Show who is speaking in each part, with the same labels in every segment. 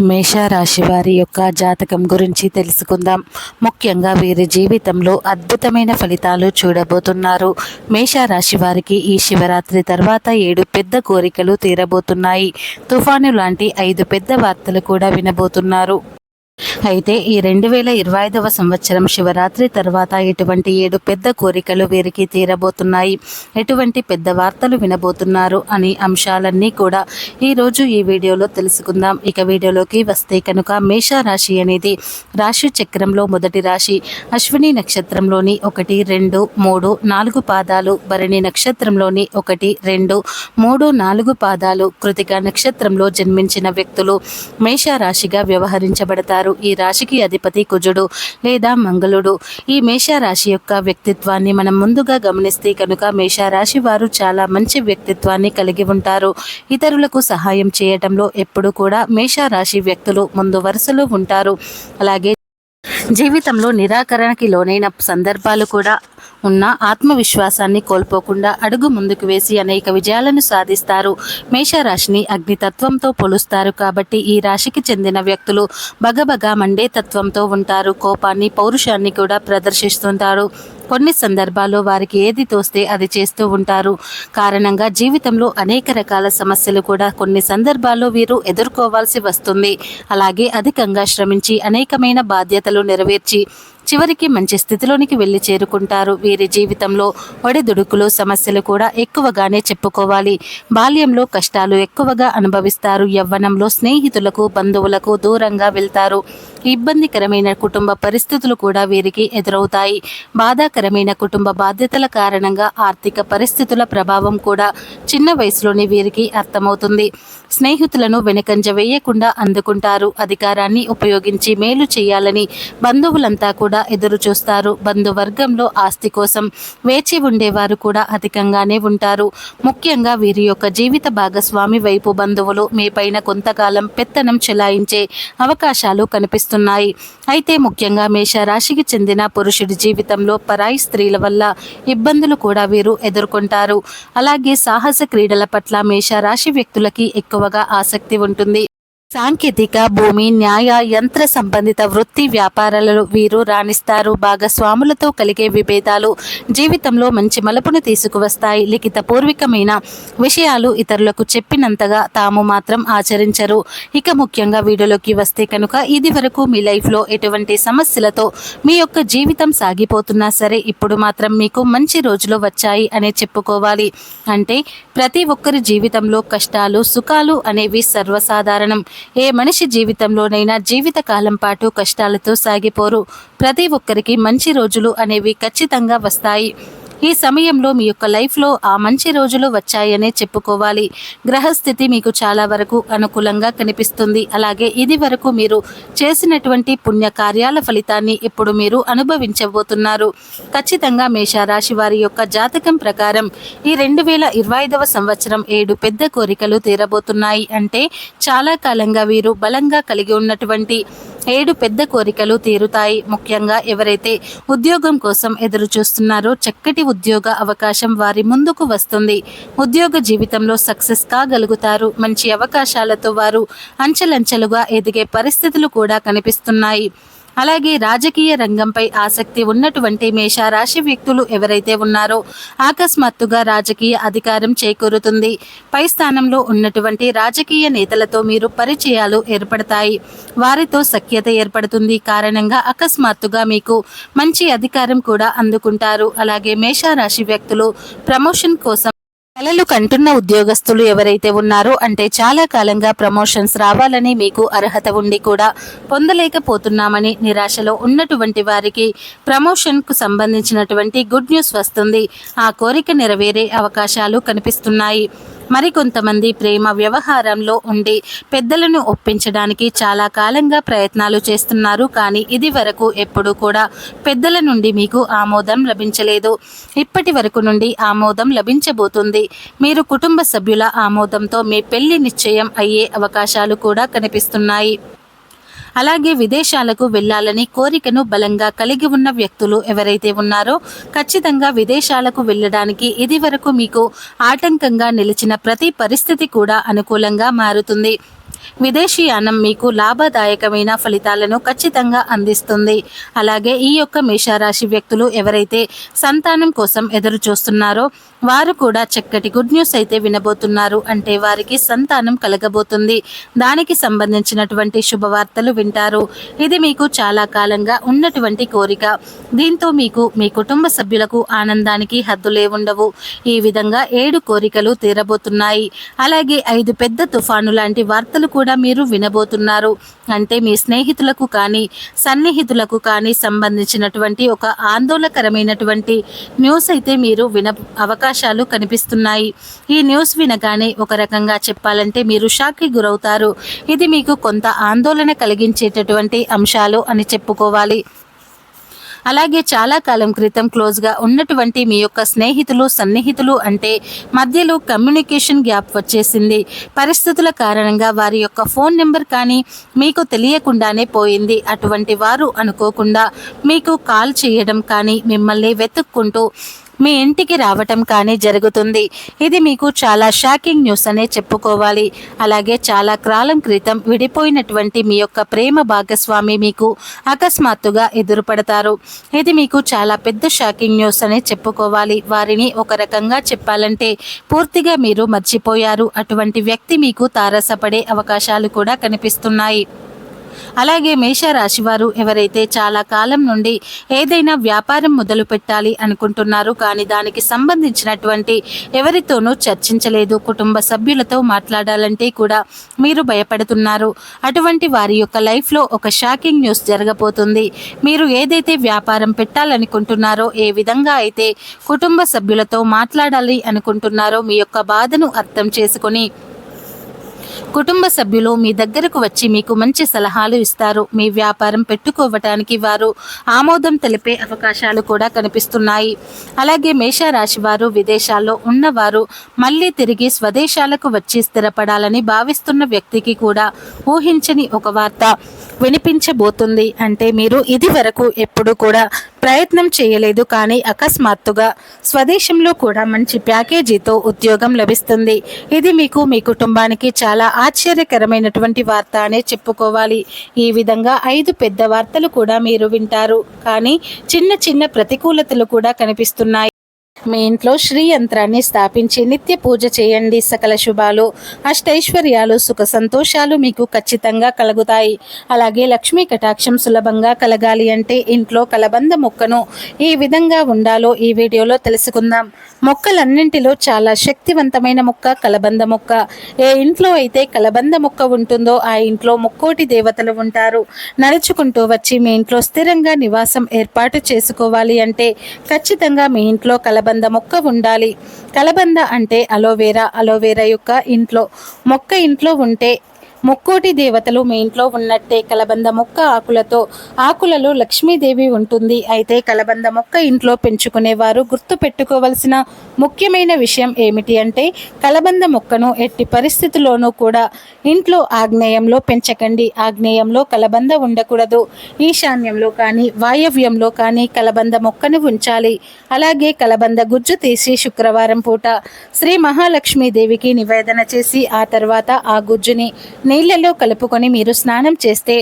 Speaker 1: మేషరాశి వారి యొక్క జాతకం గురించి తెలుసుకుందాం. ముఖ్యంగా వీరి జీవితంలో అద్భుతమైన ఫలితాలు చూడబోతున్నారు. మేషరాశి వారికి ఈ శివరాత్రి తర్వాత ఏడు పెద్ద కోరికలు తీరబోతున్నాయి. తుఫాను లాంటి ఐదు పెద్ద వార్తలు కూడా వినబోతున్నారు. అయితే ఈ రెండు వేల ఇరవై ఐదవ సంవత్సరం శివరాత్రి తర్వాత ఎటువంటి ఏడు పెద్ద కోరికలు వీరికి తీరబోతున్నాయి. ఎటువంటి పెద్ద వార్తలు వినబోతున్నారు అనే అంశాలన్నీ కూడా ఈరోజు ఈ వీడియోలో తెలుసుకుందాం. ఇక వీడియోలోకి వస్తే కనుక మేషరాశి అనేది రాశి చక్రంలో మొదటి రాశి. అశ్విని నక్షత్రంలోని ఒకటి రెండు మూడు నాలుగు పాదాలు భరణి నక్షత్రంలోని ఒకటి రెండు మూడు నాలుగు పాదాలు కృతిక నక్షత్రంలో జన్మించిన వ్యక్తులు మేషరాశిగా వ్యవహరించబడతారు. ఈ రాశికి అధిపతి కుజుడు లేదా మంగళుడు. ఈ మేషరాశి యొక్క వ్యక్తిత్వాన్ని మనం ముందుగా గమనిస్తే కనుక మేషరాశి వారు చాలా మంచి వ్యక్తిత్వాన్ని కలిగి ఉంటారు. ఇతరులకు సహాయం చేయటంలో ఎప్పుడు కూడా మేషరాశి వ్యక్తులు ముందు వరుసలో ఉంటారు. అలాగే జీవితంలో నిరాకరణకి లోనైన సందర్భాలు కూడా ఉన్న ఆత్మవిశ్వాసాన్ని కోల్పోకుండా అడుగు ముందుకు వేసి అనేక విజయాలను సాధిస్తారు. మేషరాశిని అగ్నితత్వంతో పోలుస్తారు కాబట్టి ఈ రాశికి చెందిన వ్యక్తులు బగబగా మండే తత్వంతో ఉంటారు. కోపాన్ని పౌరుషాన్ని కూడా ప్రదర్శిస్తుంటారు. కొన్ని సందర్భాల్లో వారికి ఏది తోస్తే అది చేస్తూ ఉంటారు. కారణంగా జీవితంలో అనేక రకాల సమస్యలు కూడా కొన్ని సందర్భాల్లో వీరు ఎదుర్కోవాల్సి వస్తుంది. అలాగే అధికంగా శ్రమించి అనేకమైన బాధ్యతలు నెరవేర్చి చివరికి మంచి స్థితిలోనికి వెళ్ళి చేరుకుంటారు. వీరి జీవితంలో ఒడిదుడుకులు సమస్యలు కూడా ఎక్కువగానే చెప్పుకోవాలి. బాల్యంలో కష్టాలు ఎక్కువగా అనుభవిస్తారు. యవ్వనంలో స్నేహితులకు బంధువులకు దూరంగా వెళ్తారు. ఇబ్బందికరమైన కుటుంబ పరిస్థితులు కూడా వీరికి ఎదురవుతాయి. బాధాకరమైన కుటుంబ బాధ్యతల కారణంగా ఆర్థిక పరిస్థితుల ప్రభావం కూడా చిన్న వయసులోని వీరికి అర్థమవుతుంది. స్నేహితులను వెనకంజ వేయకుండా అందుకుంటారు. అధికారాన్ని ఉపయోగించి మేలు చేయాలని బంధువులంతా కూడా ఎదురు చూస్తారు. బంధువర్గంలో ఆస్తి కోసం వేచి ఉండేవారు కూడా అధికంగానే ఉంటారు. ముఖ్యంగా వీరి యొక్క జీవిత భాగస్వామి వైపు బంధువులు మీ పైన కొంతకాలం పెత్తనం చెలాయించే అవకాశాలు కనిపిస్తున్నాయి. అయితే ముఖ్యంగా మేషరాశికి చెందిన పురుషుడి జీవితంలో పరాయి స్త్రీల వల్ల ఇబ్బందులు కూడా వీరు ఎదుర్కొంటారు. అలాగే సాహస క్రీడల పట్ల మేషరాశి వ్యక్తులకి ఎక్కువగా ఆసక్తి ఉంటుంది. సాంకేతిక భూమి న్యాయ యంత్ర సంబంధిత వృత్తి వ్యాపారాలలో వీరు రాణిస్తారు. భాగస్వాములతో కలిగే విభేదాలు జీవితంలో మంచి మలుపును తీసుకువస్తాయి. లిఖిత పూర్వకమైన విషయాలు ఇతరులకు చెప్పినంతగా తాము మాత్రం ఆచరించరు. ఇక ముఖ్యంగా వీడియోలోకి వస్తే కనుక ఇది వరకు మీ లైఫ్లో ఎటువంటి సమస్యలతో మీ యొక్క జీవితం సాగిపోతున్నా సరే ఇప్పుడు మాత్రం మీకు మంచి రోజులు వచ్చాయి అనే చెప్పుకోవాలి. అంటే ప్రతి ఒక్కరి జీవితంలో కష్టాలు సుఖాలు అనేవి సర్వసాధారణం. ఏ మనిషి జీవితంలోనైనా జీవితకాలం పాటు కష్టాలతో సాగిపోరు. ప్రతి ఒక్కరికి మంచి రోజులు అనేవి ఖచ్చితంగా వస్తాయి. ఈ సమయంలో మీ యొక్క లైఫ్లో ఆ మంచి రోజులు వచ్చాయనే చెప్పుకోవాలి. గ్రహస్థితి మీకు చాలా వరకు అనుకూలంగా కనిపిస్తుంది. అలాగే ఇది వరకు మీరు చేసినటువంటి పుణ్య కార్యాల ఫలితాన్ని ఇప్పుడు మీరు అనుభవించబోతున్నారు. ఖచ్చితంగా మేషరాశి వారి యొక్క జాతకం ప్రకారం ఈ రెండు వేల ఇరవై ఐదవ సంవత్సరం ఏడు పెద్ద కోరికలు తీరబోతున్నాయి. అంటే చాలా కాలంగా వీరు బలంగా కలిగి ఉన్నటువంటి ఏడు పెద్ద కోరికలు తీరుతాయి. ముఖ్యంగా ఎవరైతే ఉద్యోగం కోసం ఎదురు చూస్తున్నారో చక్కటి ఉద్యోగ అవకాశం వారి ముందుకు వస్తుంది. ఉద్యోగ జీవితంలో సక్సెస్ కాగలుగుతారు. మంచి అవకాశాలతో వారు అంచెలంచెలుగా ఎదిగే పరిస్థితులు కూడా కనిపిస్తున్నాయి. అలాగే రాజకీయ రంగంపై ఆసక్తి ఉన్నటువంటి మేషరాశి వ్యక్తులు ఎవరైతే ఉన్నారో అకస్మాత్తుగా రాజకీయ అధికారం చేకూరుతుంది. పై స్థానంలో ఉన్నటువంటి రాజకీయ నేతలతో మీరు పరిచయాలు ఏర్పడతాయి. వారితో సఖ్యత ఏర్పడుతుంది. కారణంగా అకస్మాత్తుగా మీకు మంచి అధికారం కూడా అందుకుంటారు. అలాగే మేషరాశి వ్యక్తులు ప్రమోషన్ కోసం కలలు కంటున్న ఉద్యోగస్తులు ఎవరైతే ఉన్నారో అంటే చాలా కాలంగా ప్రమోషన్స్ రావాలని మీకు అర్హత ఉండి కూడా పొందలేకపోతున్నామని నిరాశలో ఉన్నటువంటి వారికి ప్రమోషన్కు సంబంధించినటువంటి గుడ్ న్యూస్ వస్తుంది. ఆ కోరిక నెరవేరే అవకాశాలు కనిపిస్తున్నాయి. మరికొంతమంది ప్రేమ వ్యవహారంలో ఉండి పెద్దలను ఒప్పించడానికి చాలా కాలంగా ప్రయత్నాలు చేస్తున్నారు. కానీ ఇది వరకు ఎప్పుడు కూడా పెద్దల నుండి మీకు ఆమోదం లభించలేదు. ఇప్పటి వరకు నుండి ఆమోదం లభించబోతుంది. మీరు కుటుంబ సభ్యుల ఆమోదంతో మీ పెళ్ళి నిశ్చయం అయ్యే అవకాశాలు కూడా కనిపిస్తున్నాయి. అలాగే విదేశాలకు వెళ్ళాలని కోరికను బలంగా కలిగి ఉన్న వ్యక్తులు ఎవరైతే ఉన్నారో ఖచ్చితంగా విదేశాలకు వెళ్ళడానికి ఇది వరకు మీకు ఆటంకంగా నిలిచిన ప్రతి పరిస్థితి కూడా అనుకూలంగా మారుతుంది. విదేశీయానం మీకు లాభదాయకమైన ఫలితాలను ఖచ్చితంగా అందిస్తుంది. అలాగే ఈ యొక్క మేషరాశి వ్యక్తులు ఎవరైతే సంతానం కోసం ఎదురు చూస్తున్నారో వారు కూడా చక్కటి గుడ్ న్యూస్ అయితే వినబోతున్నారు. అంటే వారికి సంతానం కలగబోతుంది. దానికి సంబంధించినటువంటి శుభవార్తలు వింటారు. ఇది మీకు చాలా కాలంగా ఉన్నటువంటి కోరిక. దీంతో మీకు మీ కుటుంబ సభ్యులకు ఆనందానికి హద్దులే ఉండవు. ఈ విధంగా ఏడు కోరికలు తీరబోతున్నాయి. అలాగే ఐదు పెద్ద తుఫాను లాంటి వార్తలు కూడా మీరు వినబోతున్నారు. అంటే మీ స్నేహితులకు కానీ సన్నిహితులకు కానీ సంబంధించినటువంటి ఒక ఆందోళనకరమైనటువంటి న్యూస్ అయితే మీరు విన అవకాశం అవకాశాలు కనిపిస్తున్నాయి. ఈ న్యూస్ వినగానే ఒక రకంగా చెప్పాలంటే మీరు షాక్కి గురవుతారు. ఇది మీకు కొంత ఆందోళన కలిగించేటటువంటి అంశాలు అని చెప్పుకోవాలి. అలాగే చాలా కాలం క్రితం క్లోజ్గా ఉన్నటువంటి మీ యొక్క స్నేహితులు సన్నిహితులు అంటే మధ్యలో కమ్యూనికేషన్ గ్యాప్ వచ్చేసింది. పరిస్థితుల కారణంగా వారి యొక్క ఫోన్ నెంబర్ కానీ మీకు తెలియకుండానే పోయింది. అటువంటి వారు అనుకోకుండా మీకు కాల్ చేయడం కానీ మిమ్మల్ని వెతుక్కుంటూ మీ ఇంటికి రావటం కానీ జరుగుతుంది. ఇది మీకు చాలా షాకింగ్ న్యూస్ అనే చెప్పుకోవాలి. అలాగే చాలా కాలం క్రితం విడిపోయినటువంటి మీ యొక్క ప్రేమ భాగస్వామి మీకు అకస్మాత్తుగా ఎదురుపడతారు. ఇది మీకు చాలా పెద్ద షాకింగ్ న్యూస్ అనే చెప్పుకోవాలి. వారిని ఒక రకంగా చెప్పాలంటే పూర్తిగా మీరు మర్చిపోయారు. అటువంటి వ్యక్తి మీకు తారసపడే అవకాశాలు కూడా కనిపిస్తున్నాయి. అలాగే మేషరాశి వారు ఎవరైతే చాలా కాలం నుండి ఏదైనా వ్యాపారం మొదలు పెట్టాలి అనుకుంటున్నారు కానీ దానికి సంబంధించినటువంటి ఎవరితోనూ చర్చించలేదు కుటుంబ సభ్యులతో మాట్లాడాలంటే కూడా మీరు భయపడుతున్నారు. అటువంటి వారి యొక్క లైఫ్లో ఒక షాకింగ్ న్యూస్ జరగబోతుంది. మీరు ఏదైతే వ్యాపారం పెట్టాలనుకుంటున్నారో ఏ విధంగా అయితే కుటుంబ సభ్యులతో మాట్లాడాలి అనుకుంటున్నారో మీ యొక్క బాధను అర్థం చేసుకొని కుటుంబ సభ్యులు మీ దగ్గరకు వచ్చి మీకు మంచి సలహాలు ఇస్తారు. మీ వ్యాపారం పెట్టుకోవటానికి వారు ఆమోదం తెలిపే అవకాశాలు కూడా కనిపిస్తున్నాయి. అలాగే మేషరాశి వారు విదేశాల్లో ఉన్నవారు మళ్ళీ తిరిగి స్వదేశాలకు వచ్చి స్థిరపడాలని భావిస్తున్న వ్యక్తికి కూడా ఊహించని ఒక వార్త వినిపించబోతుంది. అంటే మీరు ఇది వరకు ఎప్పుడు కూడా ప్రయత్నం చేయలేదు కానీ అకస్మాత్తుగా స్వదేశంలో కూడా మంచి ప్యాకేజీతో ఉద్యోగం లభిస్తుంది. ఇది మీకు మీ కుటుంబానికి చాలా ఆశ్చర్యకరమైనటువంటి వార్త అనే చెప్పుకోవాలి. ఈ విధంగా ఐదు పెద్ద వార్తలు కూడా మీరు వింటారు. కానీ చిన్న చిన్న ప్రతికూలతలు కూడా కనిపిస్తున్నాయి. మీ ఇంట్లో శ్రీ యంత్రాన్ని స్థాపించి నిత్య పూజ చేయండి. సకల శుభాలు అష్టైశ్వర్యాలు సుఖ సంతోషాలు మీకు ఖచ్చితంగా కలుగుతాయి. అలాగే లక్ష్మీ కటాక్షం సులభంగా కలగాలి అంటే ఇంట్లో కలబంద మొక్కను ఏ విధంగా ఉండాలో ఈ వీడియోలో తెలుసుకుందాం. మొక్కలన్నింటిలో చాలా శక్తివంతమైన మొక్క కలబంద మొక్క. ఏ ఇంట్లో అయితే కలబంద మొక్క ఉంటుందో ఆ ఇంట్లో ముక్కోటి దేవతలు ఉంటారు. నడుచుకుంటూ వచ్చి మీ ఇంట్లో స్థిరంగా నివాసం ఏర్పాటు చేసుకోవాలి అంటే ఖచ్చితంగా మీ ఇంట్లో కలబంద మొక్క ఉండాలి. కలబంద అంటే అలోవేరా. అలోవేరా యొక్క ఇంట్లో మొక్క ఇంట్లో ఉంటే ముక్కోటి దేవతలు మీ ఇంట్లో ఉన్నట్టే కలబంద మొక్క ఆకులతో ఆకులలో లక్ష్మీదేవి ఉంటుంది. అయితే కలబంద మొక్క ఇంట్లో పెంచుకునేవారు గుర్తు పెట్టుకోవలసిన ముఖ్యమైన విషయం ఏమిటి అంటే కలబంద మొక్కను ఎట్టి పరిస్థితుల్లోనూ కూడా ఇంట్లో ఆగ్నేయంలో పెంచకండి. ఆగ్నేయంలో కలబంద ఉండకూడదు. ఈశాన్యంలో కానీ వాయవ్యంలో కానీ కలబంద మొక్కను ఉంచాలి. అలాగే కలబంద గుజ్జు తీసి శుక్రవారం పూట శ్రీ మహాలక్ష్మీదేవికి నివేదన చేసి ఆ తర్వాత ఆ గుజ్జుని నీళ్ళలో కలుపుకొని మీరు స్నానం చేస్తే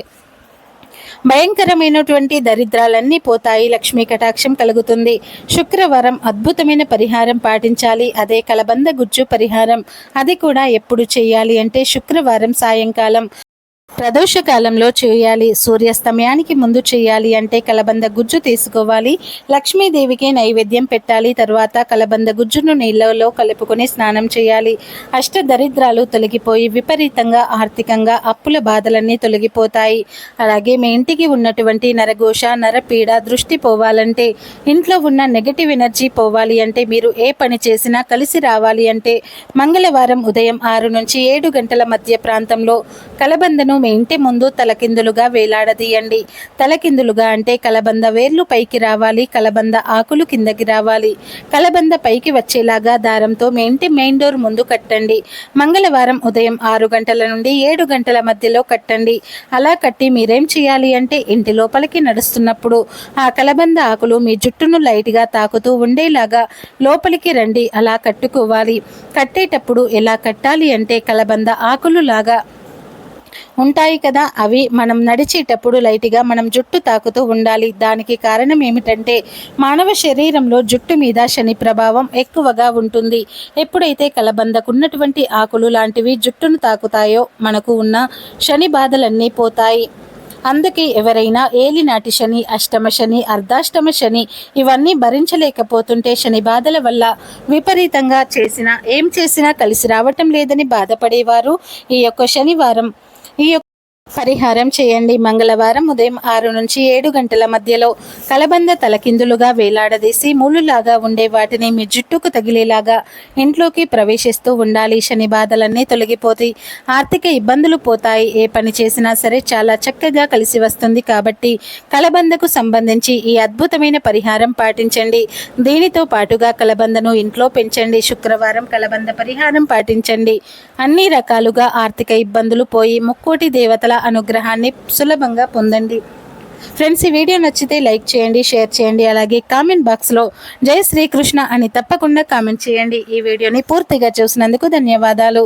Speaker 1: భయంకరమైనటువంటి దరిద్రాలన్నీ పోతాయి. లక్ష్మీ కటాక్షం కలుగుతుంది. శుక్రవారం అద్భుతమైన పరిహారం పాటించాలి. అదే కలబంద గుజ్జు పరిహారం. అది కూడా ఎప్పుడు చేయాలి అంటే శుక్రవారం సాయంకాలం. ప్రదోష కాలంలో చేయాలి సూర్యాస్తమయానికి ముందు చేయాలి అంటే కలబంద గుజ్జు తీసుకోవాలి. లక్ష్మీదేవికి నైవేద్యం పెట్టాలి తర్వాత కలబంద గుజ్జును నీళ్ళలో కలుపుకొని స్నానం చేయాలి. అష్ట దరిద్రాలు తొలగిపోయి విపరీతంగా ఆర్థికంగా అప్పుల బాధలన్నీ తొలగిపోతాయి. అలాగే మీ ఇంటికి ఉన్నటువంటి నరఘోష నరపీడ దృష్టి పోవాలంటే ఇంట్లో ఉన్న నెగటివ్ ఎనర్జీ పోవాలి అంటే మీరు ఏ పని చేసినా కలిసి రావాలి అంటే మంగళవారం ఉదయం ఆరు నుంచి ఏడు గంటల మధ్య ప్రాంతంలో కలబందను మీ ఇంటి ముందు తలకిందులుగా వేలాడదీయండి. తలకిందులుగా అంటే కలబంద వేర్లు పైకి రావాలి కలబంద ఆకులు కిందకి రావాలి. కలబంద పైకి వచ్చేలాగా దారంతో మీ ఇంటి మెయిన్ డోర్ ముందు కట్టండి. మంగళవారం ఉదయం ఆరు గంటల నుండి ఏడు గంటల మధ్యలో కట్టండి. అలా కట్టి మీరేం చేయాలి అంటే ఇంటి లోపలికి నడుస్తున్నప్పుడు ఆ కలబంద ఆకులు మీ జుట్టును లైట్గా తాకుతూ ఉండేలాగా లోపలికి రండి. అలా కట్టుకోవాలి. కట్టేటప్పుడు ఎలా కట్టాలి అంటే కలబంద ఆకులు లాగా ఉంటాయి కదా. అవి మనం నడిచేటప్పుడు లైట్గా మనం జుట్టు తాకుతూ ఉండాలి. దానికి కారణం ఏమిటంటే మానవ శరీరంలో జుట్టు మీద శని ప్రభావం ఎక్కువగా ఉంటుంది. ఎప్పుడైతే కలబందకున్నటువంటి ఆకులు లాంటివి జుట్టును తాకుతాయో మనకు ఉన్న శని బాధలన్నీ పోతాయి. అందుకే ఎవరైనా ఏలినాటి శని అష్టమ శని అర్ధాష్టమ శని ఇవన్నీ భరించలేకపోతుంటే శని బాధల వల్ల విపరీతంగా చేసినా ఏం చేసినా కలిసి రావటం లేదని బాధపడేవారు. ఈ యొక్క శనివారం ఈ యొక్క పరిహారం చేయండి. మంగళవారం ఉదయం ఆరు నుంచి ఏడు గంటల మధ్యలో కలబంద తలకిందులుగా వేలాడదీసి మూలులాగా ఉండే వాటిని మీ జుట్టుకు తగిలేలాగా ఇంట్లోకి ప్రవేశిస్తూ ఉండాలి. శని బాధలన్నీ తొలగిపోతాయి. ఆర్థిక ఇబ్బందులు పోతాయి. ఏ పని చేసినా సరే చాలా చక్కగా కలిసి వస్తుంది కాబట్టి కలబందకు సంబంధించి ఈ అద్భుతమైన పరిహారం పాటించండి. దీనితో పాటుగా కలబందను ఇంట్లో పెంచండి. శుక్రవారం కలబంద పరిహారం పాటించండి. అన్ని రకాలుగా ఆర్థిక ఇబ్బందులు పోయి ముక్కోటి దేవతల అనుగ్రహాన్ని సులభంగా పొందండి. ఫ్రెండ్స్ ఈ వీడియో నచ్చితే లైక్ చేయండి షేర్ చేయండి అలాగే కామెంట్ బాక్స్లో జై శ్రీకృష్ణ అని తప్పకుండా కామెంట్ చేయండి. ఈ వీడియోని పూర్తిగా చూసినందుకు ధన్యవాదాలు.